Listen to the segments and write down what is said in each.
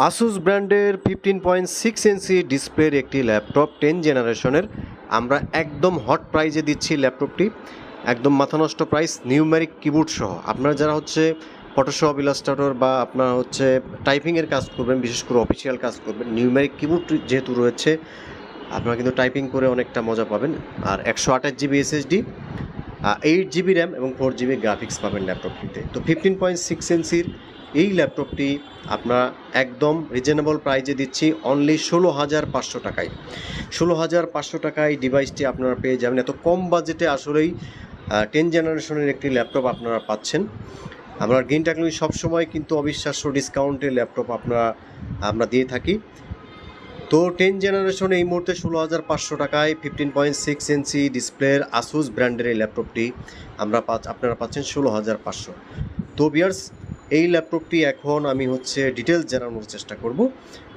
Asus ব্র্যান্ডের fifteen point six inch ডিসপ্লের একটি ল্যাপটপ টেন জেনারেশনের। আমরা একদম হট প্রাইজে দিচ্ছি ল্যাপটপটি। একদম মাথা নষ্ট প্রাইস, নিউমেরিক কিবোর্ড সহ। আপনারা যারা হচ্ছে ফটোশপ ইলাস্ট্রেটর বা আপনার হচ্ছে টাইপিংয়ের কাজ করবেন, বিশেষ করে অফিসিয়াল কাজ করবেন, নিউমেরিক কিবোর্ড যেহেতু রয়েছে, আপনারা কিন্তু টাইপিং করে অনেকটা মজা পাবেন। আর একশো আঠাশ GB SSD eight GB RAM এবং ফোর জিবি গ্রাফিক্স পাবেন ল্যাপটপটিতে। তো ফিফটিন পয়েন্ট সিক্স ইঞ্চির এই ল্যাপটপটি আপনার একদম রিজনেবল প্রাইজে দিচ্ছি অনলি ষোলো হাজার পাঁচশো টাকায়। ষোলো হাজার পাঁচশো টাকায় ডিভাইসটি আপনারা পেয়ে যাবেন। এত কম বাজেটে আসলেই টেন জেনারেশনের একটি ল্যাপটপ আপনারা পাচ্ছেন। আমরা গ্রিন টেকনোলজি সবসময় কিন্তু অবিশ্বাস্য ডিসকাউন্টে ল্যাপটপ আপনারা, আমরা দিয়ে থাকি। তো টেন জেনারেশন এই মুহূর্তে ষোলো হাজার পাঁচশো টাকায় ফিফটিন পয়েন্ট সিক্স ইঞ্চি ডিসপ্লের আসুস ব্র্যান্ডের এই ল্যাপটপটি আমরা পাচ্ছ আপনারা পাচ্ছেন ষোলো হাজার পাঁচশো। তো বিয়ার্স এই ল্যাপটপটি এখন আমি হচ্ছে ডিটেলস জানানোর চেষ্টা করব।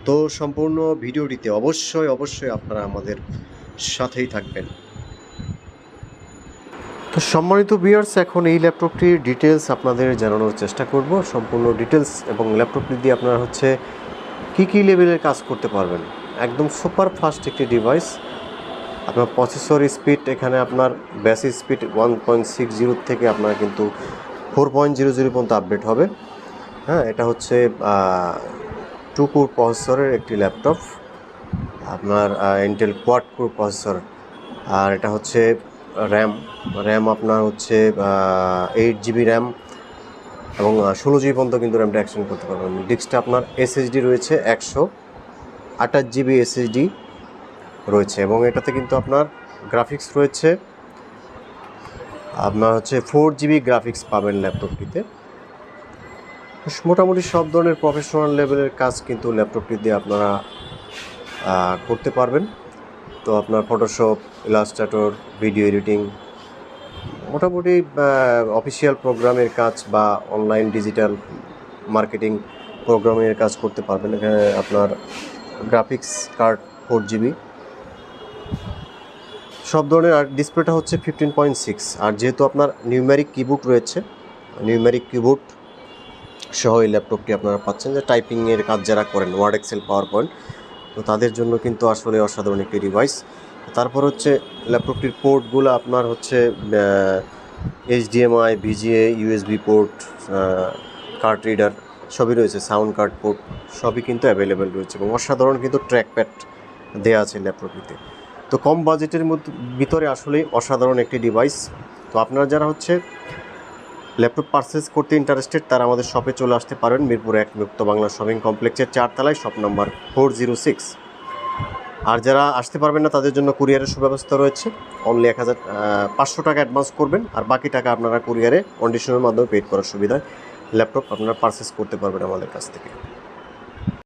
তো সম্পূর্ণ ভিডিওটিতে অবশ্যই অবশ্যই আপনারা আমাদের সাথেই থাকবেন। তো সম্মানিত বিয়ার্স এখন এই ল্যাপটপটির ডিটেলস আপনাদের জানানোর চেষ্টা করব। সম্পূর্ণ ডিটেলস এবং ল্যাপটপটি দিয়ে আপনারা হচ্ছে কী কী লেভেলের কাজ করতে পারবেন। একদম সুপার ফাস্ট একটি ডিভাইস আপনার প্রসেসর স্পিড এখানে আপনার basic speed one point six zero থেকে আপনার কিন্তু ফোর পয়েন্ট জিরো জিরো পর্যন্ত আপডেট হবে। হ্যাঁ এটা হচ্ছে টু কোর প্রসেসরের একটি ল্যাপটপ, আপনার ইন্টেল কোয়াড কোর প্রসেসর আর এটা হচ্ছে র্যাম র্যাম আপনার হচ্ছে এইট জিবি র্যাম এবং ষোলো জিবি পর্যন্ত কিন্তু র্যামটা অ্যাকশন করতে পারবেন। ডিস্কটা আপনার এসএসডি রয়েছে একশো আঠাশ জিবি এসএসডি রয়েছে এবং এটাতে কিন্তু আপনার গ্রাফিক্স রয়েছে আপনার হচ্ছে ফোর জিবি গ্রাফিক্স পাবেন ল্যাপটপটিতে মোটামুটি সব ধরনের প্রফেশনাল লেভেলের কাজ কিন্তু ল্যাপটপটি দিয়ে আপনারা করতে পারবেন। তো আপনার ফটোশপ ইলাস্ট্রেটর ভিডিও এডিটিং মোটামুটি অফিসিয়াল প্রোগ্রামের কাজ বা অনলাইন ডিজিটাল মার্কেটিং প্রোগ্রামের কাজ করতে পারবেন। এখানে আপনার গ্রাফিক্স কার্ড ফোর জিবি সব ধরনের আর ডিসপ্লেটা হচ্ছে ফিফটিন পয়েন্ট সিক্স আর যেহেতু আপনার নিউমেরিক কিবোর্ড রয়েছে নিউমেরিক কিবোর্ড সহ এই ল্যাপটপটি আপনারা পাচ্ছেন যে টাইপিংয়ের কাজ যারা করেন ওয়ার্ড এক্সেল পাওয়ার পয়েন্ট তো তাদের জন্য কিন্তু আসলে অসাধারণ একটি ডিভাইস তারপর হচ্ছে ল্যাপটপটির পোর্টগুলো আপনার হচ্ছে HDMI VGA USB port card reader সবই রয়েছে সাউন্ড কার্ড পোর্ট সবই কিন্তু অ্যাভেলেবেল রয়েছে এবং অসাধারণ কিন্তু ট্র্যাকপ্যাড দেওয়া আছে ল্যাপটপটিতে তো কম বাজেটের মধ্যে, ভিতরে আসলেই অসাধারণ একটি ডিভাইস তো আপনারা যারা হচ্ছে ল্যাপটপ পারচেস করতে ইন্টারেস্টেড তারা আমাদের শপে চলে আসতে পারেন, মিরপুর এক মুক্ত বাংলা শপিং কমপ্লেক্সের চারতলায় shop number four zero six আর যারা আসতে পারবেন না, তাদের জন্য কুরিয়ারের সুব্যবস্থা রয়েছে। অনলি এক হাজার পাঁচশো টাকা অ্যাডভান্স করবেন, আর বাকি টাকা আপনারা কুরিয়ারে কন্ডিশনের মাধ্যমে পেড করার সুবিধায় ল্যাপটপ আপনারা পারচেস করতে পারবেন আমাদের কাছ থেকে।